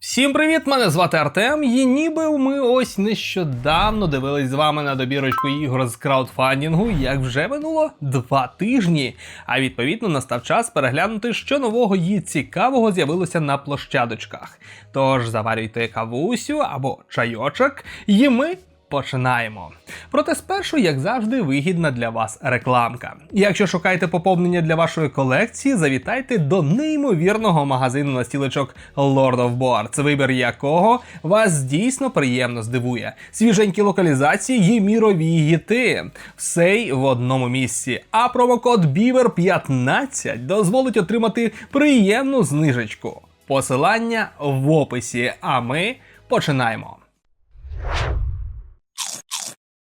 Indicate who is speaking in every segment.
Speaker 1: Всім привіт! Мене звати Артем. І ніби ми ось нещодавно дивились з вами на добірочку ігор з краудфандингу, як вже минуло два тижні. А відповідно настав час переглянути, що нового і цікавого з'явилося на площадочках. Тож заварюйте кавусю або чайочок, і ми Починаємо. Проте спершу, як завжди, вигідна для вас рекламка. Якщо шукаєте поповнення для вашої колекції, завітайте до неймовірного магазину настілочок Lord of Boards, вибір якого вас дійсно приємно здивує. Свіженькі локалізації і мірові гіти. Все й в одному місці. А промокод BEAVER15 дозволить отримати приємну знижечку. Посилання в описі. А ми починаємо.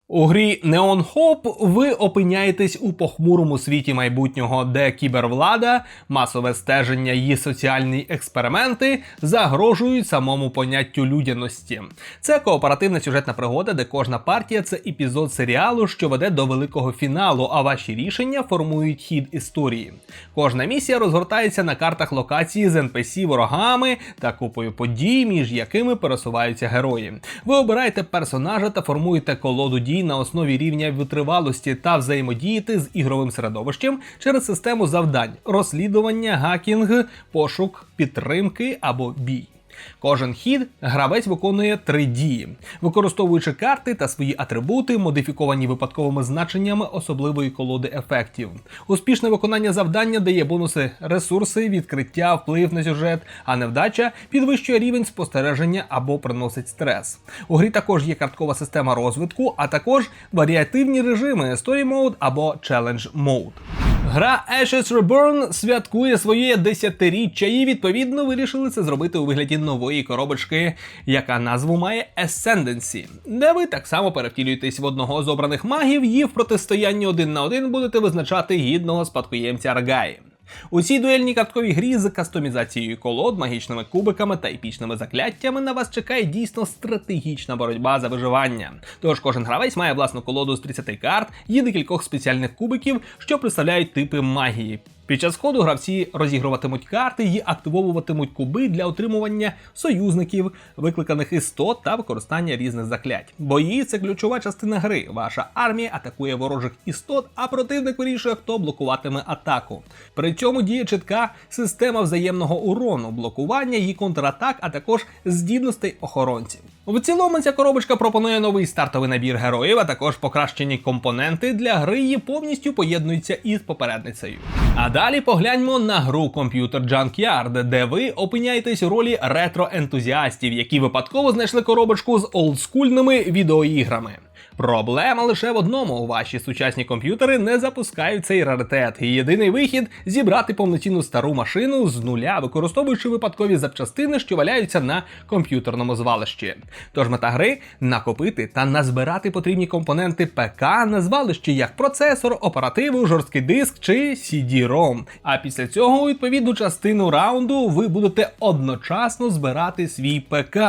Speaker 1: У грі Neon Hope ви опиняєтесь у похмурому світі майбутнього, де кібервлада, масове стеження і соціальні експерименти загрожують самому поняттю людяності. Це кооперативна сюжетна пригода, де кожна партія це епізод серіалу, що веде до великого фіналу, а ваші рішення формують хід історії. Кожна місія розгортається на картах локації з NPC ворогами та купою подій, між якими пересуваються герої. Ви обираєте персонажа та формуєте колоду дій на основі рівня витривалості та взаємодіяти з ігровим середовищем через систему завдань, розслідування, гакінг, пошук, підтримки або бій. Кожен хід гравець виконує три дії, використовуючи карти та свої атрибути, модифіковані випадковими значеннями особливої колоди ефектів. Успішне виконання завдання дає бонуси, ресурси, відкриття, вплив на сюжет, а невдача підвищує рівень спостереження або приносить стрес. У грі також є карткова система розвитку, а також варіативні режими Story Mode або Challenge Mode. Гра Ashes Reborn святкує своє десятиріччя і відповідно вирішили це зробити у вигляді нової коробочки, яка назву має Ascendancy, де ви так само перевтілюєтесь в одного з обраних магів і в протистоянні один на один будете визначати гідного спадкоємця Аргаї. У цій дуельній картковій грі з кастомізацією колод, магічними кубиками та епічними закляттями на вас чекає дійсно стратегічна боротьба за виживання. Тож кожен гравець має власну колоду з 30 карт і декількох спеціальних кубиків, що представляють типи магії. Під час ходу гравці розігруватимуть карти і активовуватимуть куби для отримування союзників, викликаних істот та використання різних заклять. Бої це ключова частина гри. Ваша армія атакує ворожих істот, а противник вирішує, хто блокуватиме атаку. При цьому діє чітка система взаємного урону, блокування і контратак, а також здібностей охоронців. В цілому ця коробочка пропонує новий стартовий набір героїв, а також покращені компоненти для гри і повністю поєднуються із попередницею. А далі погляньмо на гру Computer Junkyard, де ви опиняєтесь у ролі ретро-ентузіастів, які випадково знайшли коробочку з олдскульними відеоіграми. Проблема лише в одному: ваші сучасні комп'ютери не запускають цей раритет. І єдиний вихід зібрати повноцінну стару машину з нуля, використовуючи випадкові запчастини, що валяються на комп'ютерному звалищі. Тож мета гри накопити та назбирати потрібні компоненти ПК на звалищі, як процесор, оперативу, жорсткий диск чи CD-ROM. А після цього відповідну частину раунду ви будете одночасно збирати свій ПК,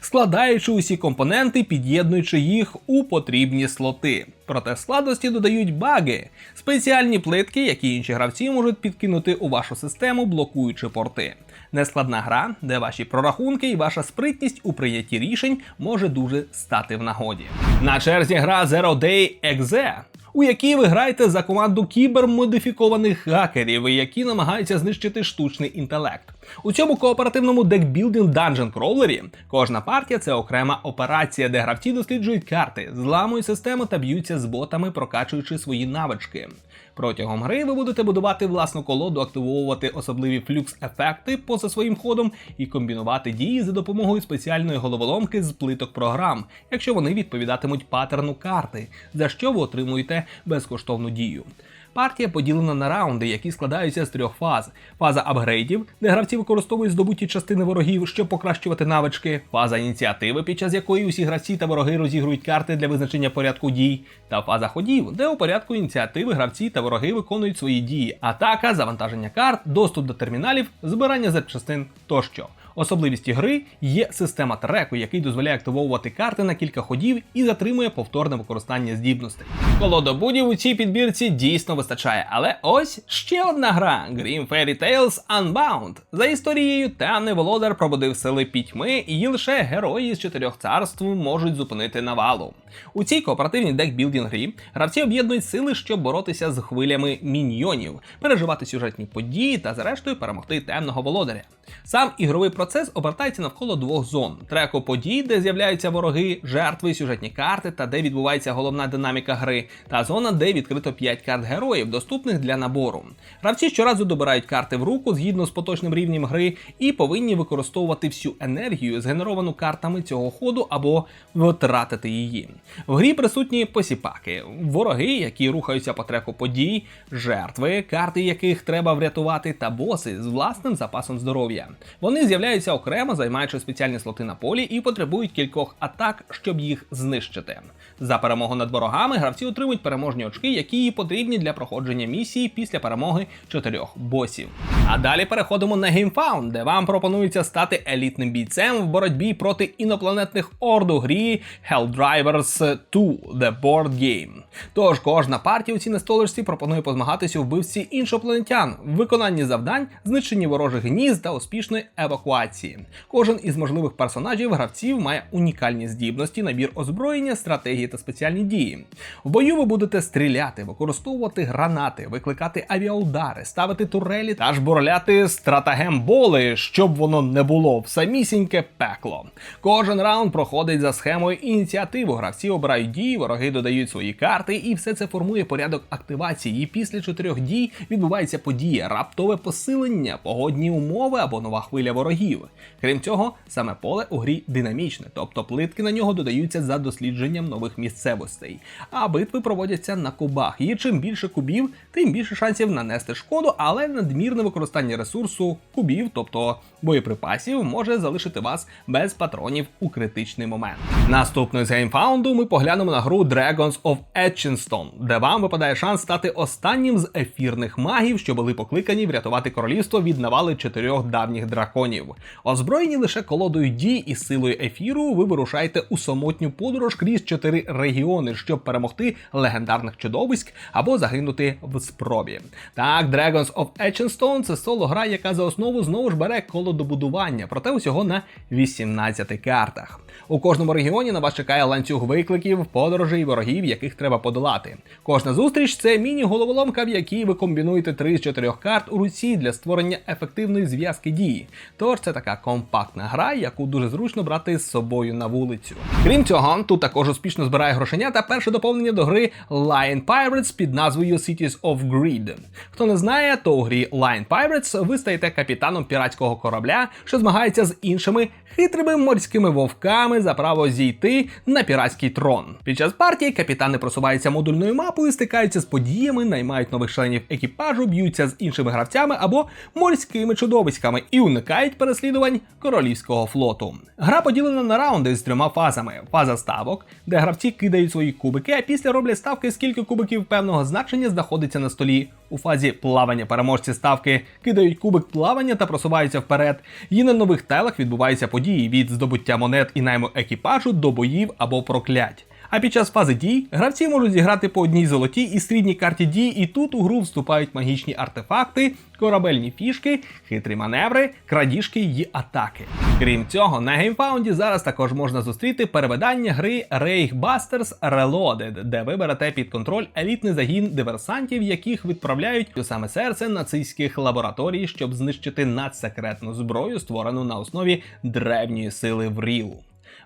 Speaker 1: складаючи усі компоненти, під'єднуючи їх у потрібні слоти. Проте складності додають баги, спеціальні плитки, які інші гравці можуть підкинути у вашу систему, блокуючи порти. Нескладна гра, де ваші прорахунки і ваша спритність у прийнятті рішень може дуже стати в нагоді. На черзі гра Zero Day Exe, у якій ви граєте за команду кібермодифікованих хакерів, які намагаються знищити штучний інтелект. У цьому кооперативному декбілдинг данжен кролері кожна партія це окрема операція, де гравці досліджують карти, зламують систему та б'ються з ботами, прокачуючи свої навички. Протягом гри ви будете будувати власну колоду, активовувати особливі флюкс-ефекти поза своїм ходом і комбінувати дії за допомогою спеціальної головоломки з плиток програм, якщо вони відповідатимуть паттерну карти, за що ви отримуєте безкоштовну дію. Партія поділена на раунди, які складаються з трьох фаз: фаза апгрейдів, де гравці використовують здобуті частини ворогів, щоб покращувати навички, фаза ініціативи, під час якої усі гравці та вороги розігрують карти для визначення порядку дій, та фаза ходів, де у порядку ініціативи гравці та вороги виконують свої дії, атака, завантаження карт, доступ до терміналів, збирання запчастин тощо. Особливістю гри є система треку, який дозволяє активовувати карти на кілька ходів і затримує повторне використання здібностей. Колодобудів у цій підбірці дійсно вистачає, але ось ще одна гра Grim Fairy Tales Unbound. За історією, темний володар пробудив сили пітьми, і лише герої з чотирьох царств можуть зупинити навалу. У цій кооперативній декбілдінг грі гравці об'єднують сили, щоб боротися з хвилями міньйонів, переживати сюжетні події та, зрештою, перемогти темного володаря. Сам ігровий процес обертається навколо двох зон: треку подій, де з'являються вороги, жертви, сюжетні карти та де відбувається головна динаміка гри, та зона, де відкрито 5 карт героїв, доступних для набору. Гравці щоразу добирають карти в руку згідно з поточним рівнем гри і повинні використовувати всю енергію, згенеровану картами цього ходу або витратити її. В грі присутні посіпаки, вороги, які рухаються по треку подій, жертви, карти яких треба врятувати, та боси з власним запасом здоров'я. Вони з'являються окремо, займаючи спеціальні слоти на полі і потребують кількох атак, щоб їх знищити. За перемогу над ворогами гравці отримують переможні очки, які потрібні для проходження місії після перемоги чотирьох босів. А далі переходимо на GameFound, де вам пропонується стати елітним бійцем в боротьбі проти інопланетних орд у грі Helldrivers 2 The Board Game. Тож кожна партія у цій настолочці пропонує позмагатися у вбивці іншопланетян, виконанні завдань, знищенні ворожих гнізд та успішної евакуації. Кожен із можливих персонажів гравців має унікальні здібності, набір озброєння, стратегії та спеціальні дії. В бою ви будете стріляти, використовувати гранати, викликати авіаудари, ставити турелі та жбурляти стратагем-боли, щоб воно не було в самісіньке пекло. Кожен раунд проходить за схемою ініціативу. Гравці обирають дії, вороги додають свої карти, і все це формує порядок активації. І після чотирьох дій відбувається подія, раптове посилення, погодні умови або нова хвиля ворогів. Крім цього, саме поле у грі динамічне, тобто плитки на нього додаються за дослідженням нових місцевостей. А битви проводяться на кубах. І чим більше кубів, тим більше шансів нанести шкоду, але надмірне використання ресурсу кубів, тобто боєприпасів, може залишити вас без патронів у критичний момент. Наступною з геймфаунду ми поглянемо на гру Dragons of Etchinstone, де вам випадає шанс стати останнім з ефірних магів, що були покликані врятувати королівство від навали чотирьох давніх драконів. Озброєні лише колодою дій і силою ефіру, ви вирушаєте у самотню подорож крізь чотири регіони, щоб перемогти легендарних чудовиськ або загинути в спробі. Так, Dragons of Etchinstone – це соло гра, яка за основу знову ж бере колодобудування, проте усього на 18 картах. У кожному регіоні на вас чекає ланцюг викликів, подорожей ворогів, яких треба подолати. Кожна зустріч це міні-головоломка, в якій ви комбінуєте 3 з 4 карт у руці для створення ефективної зв'язки дій. Тож це така компактна гра, яку дуже зручно брати з собою на вулицю. Крім цього, тут також успішно збирає грошення та перше доповнення до гри Lion Pirates під назвою Cities of Greed. Хто не знає, то у грі Lion Pirates ви стаєте капітаном піратського корабля, що змагається з іншими хитрими морськими вовками за право зійти на піратський трон. Під час партії капітани просуваються модульною мапою, стикаються з подіями, наймають нових членів екіпажу, б'ються з іншими гравцями або морськими чудовиськами і уникають переслідувань королівського флоту. Гра поділена на раунди з трьома фазами: фаза ставок, де гравці кидають свої кубики, а після роблять ставки, скільки кубиків певного значення знаходиться на столі. У фазі плавання переможці ставки кидають кубик плавання та просуваються вперед. І на нових телах відбуваються події від здобуття монет і найму екіпажу до боїв або проклять. А під час фази дій гравці можуть зіграти по одній золотій і срібній карті дій, і тут у гру вступають магічні артефакти, корабельні фішки, хитрі маневри, крадіжки й атаки. Крім цього, на геймфаунді зараз також можна зустріти перевидання гри Busters Reloaded, де ви берете під контроль елітний загін диверсантів, яких відправляють у саме серце нацистських лабораторій, щоб знищити надсекретну зброю, створену на основі древньої сили Врілу.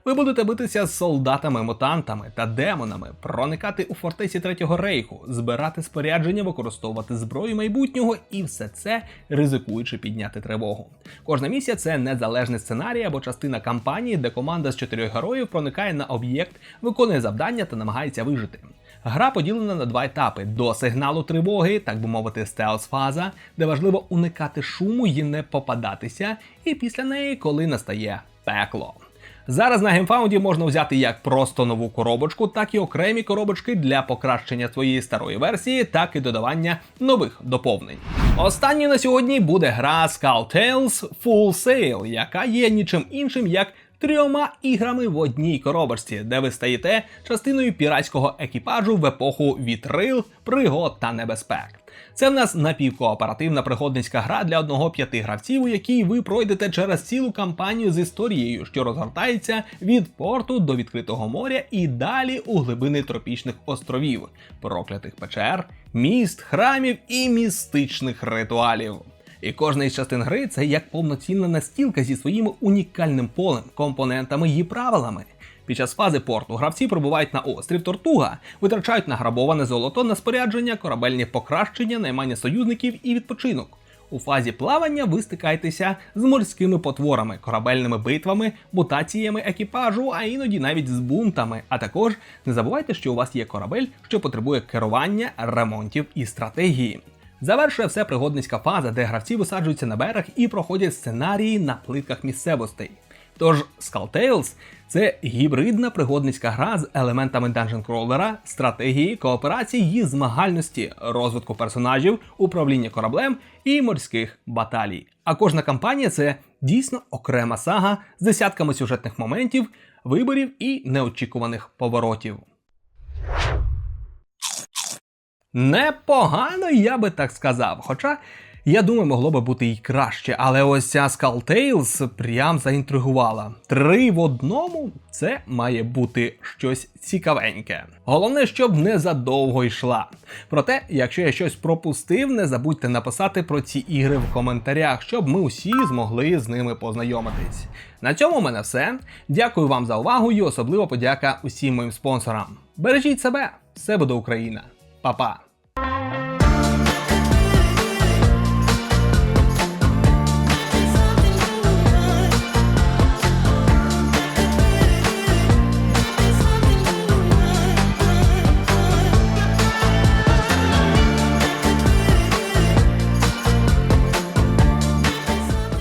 Speaker 1: Ви будете битися з солдатами-мутантами та демонами, проникати у фортеці Третього рейху, збирати спорядження, використовувати зброю майбутнього і все це ризикуючи підняти тривогу. Кожна місія це незалежний сценарій або частина кампанії, де команда з чотирьох героїв проникає на об'єкт, виконує завдання та намагається вижити. Гра поділена на два етапи: до сигналу тривоги, так би мовити, стелс-фаза, де важливо уникати шуму і не попадатися, і після неї, коли настає пекло. Зараз на геймфаунді можна взяти як просто нову коробочку, так і окремі коробочки для покращення твоєї старої версії, так і додавання нових доповнень. Останньою на сьогодні буде гра Skull Tales Full Sail, яка є нічим іншим як трьома іграми в одній коробочці, де ви стаєте частиною піратського екіпажу в епоху вітрил, пригод та небезпек. Це в нас напівкооперативна пригодницька гра для одного п'яти гравців, у якій ви пройдете через цілу кампанію з історією, що розгортається від порту до відкритого моря і далі у глибини тропічних островів, проклятих печер, міст, храмів і містичних ритуалів. І кожна із частин гри це як повноцінна настілка зі своїм унікальним полем, компонентами і правилами. Під час фази порту гравці прибувають на острів Тортуга, витрачають награбоване золото на спорядження, корабельні покращення, наймання союзників і відпочинок. У фазі плавання ви стикаєтеся з морськими потворами, корабельними битвами, мутаціями екіпажу, а іноді навіть з бунтами. А також не забувайте, що у вас є корабель, що потребує керування, ремонтів і стратегії. Завершує все пригодницька фаза, де гравці висаджуються на берег і проходять сценарії на плитках місцевостей. Тож Skull Tales – це гібридна пригодницька гра з елементами Dungeon Crawler, стратегії, кооперації і змагальності, розвитку персонажів, управління кораблем і морських баталій. А кожна кампанія це дійсно окрема сага з десятками сюжетних моментів, виборів і неочікуваних поворотів. Непогано, я би так сказав. Хоча, я думаю, могло би бути і краще, але ось ця Skull Tales прям заінтригувала. Три в одному це має бути щось цікавеньке. Головне, щоб не задовго йшла. Проте, якщо я щось пропустив, не забудьте написати про ці ігри в коментарях, щоб ми усі змогли з ними познайомитись. На цьому в мене все. Дякую вам за увагу і особливо подяка усім моїм спонсорам. Бережіть себе, все буде Україна. Па-па!